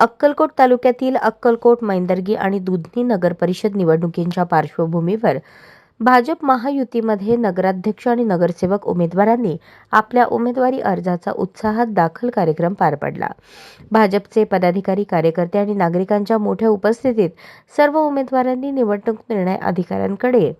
अक्कलकोट तालुक्यातील अक्कलकोट मैंदर्गी आणि दुधनी नगर परिषद निवडणुकींच्या पार्श्वभूमीवर भाजप महायुतीमध्ये नगराध्यक्ष आणि नगरसेवक उमेदवारांनी आपल्या उमेदवारी अर्जाचा उत्साहात दाखल कार्यक्रम पार पडला. भाजपचे पदाधिकारी कार्यकर्ते आणि नागरिकांच्या मोठ्या उपस्थितीत सर्व उमेदवारांनी निवडणूक निर्णय अधिकाऱ्यांकडे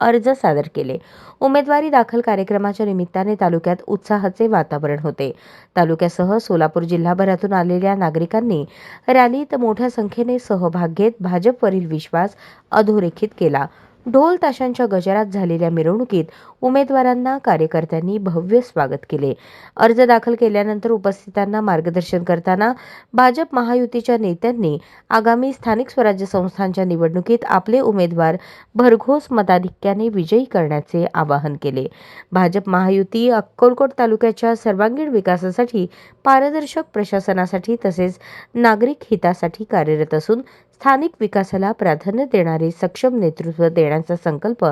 अर्ज सादर केले. उमेदवारी दाखल कार्यक्रमाच्या निमित्ताने तालुक्यात उत्साहाचे वातावरण होते. तालुक्यासह सोलापूर जिल्हाभरातून आलेल्या नागरिकांनी रॅलीत मोठ्या संख्येने सहभाग घेत भाजपवरील विश्वास अधोरेखित केला. ढोल ताशांच्या गजरात झालेल्या मिरवणुकीत उमेदवारांना कार्यकर्त्यांनी भव्य स्वागत केले. अर्ज दाखल केल्यानंतर उपस्थितांना मार्गदर्शन करताना भाजप महायुतीच्या नेत्यांनी आगामी स्थानिक स्वराज्य संस्थांच्या निवडणुकीत आपले उमेदवार भरघोस मताधिक्याने विजयी करण्याचे आवाहन केले. भाजप महायुती अक्कलकोट तालुक्याच्या सर्वांगीण विकासासाठी पारदर्शक प्रशासनासाठी तसेच नागरिक हितासाठी कार्यरत असून स्थानिक विकासाला प्राधान्य देणारे सक्षम नेतृत्व देण्याचा संकल्प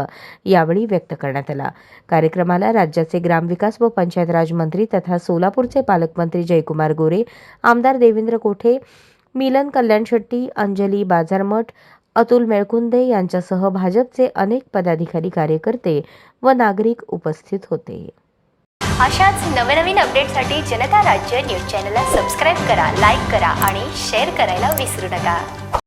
यावेळी व्यक्त करण्यात आला. कार्यक्रमाला राज्याचे ग्रामविकास व पंचायत राज मंत्री तथा सोलापूरचे पालकमंत्री जयकुमार गोरे आमदार देवेंद्र कोठे मिलन कल्याण शेट्टी अंजली बाजारमठ अतुल मेळकुंदे यांच्यासह भाजपचे अनेक पदाधिकारी कार्यकर्ते व नागरिक उपस्थित होते. अशाच नवनवीन अपडेटसाठी जनता राज्य न्यूज चॅनलला सबस्क्राईब करा लाईक करा आणि शेअर करायला विसरू नका.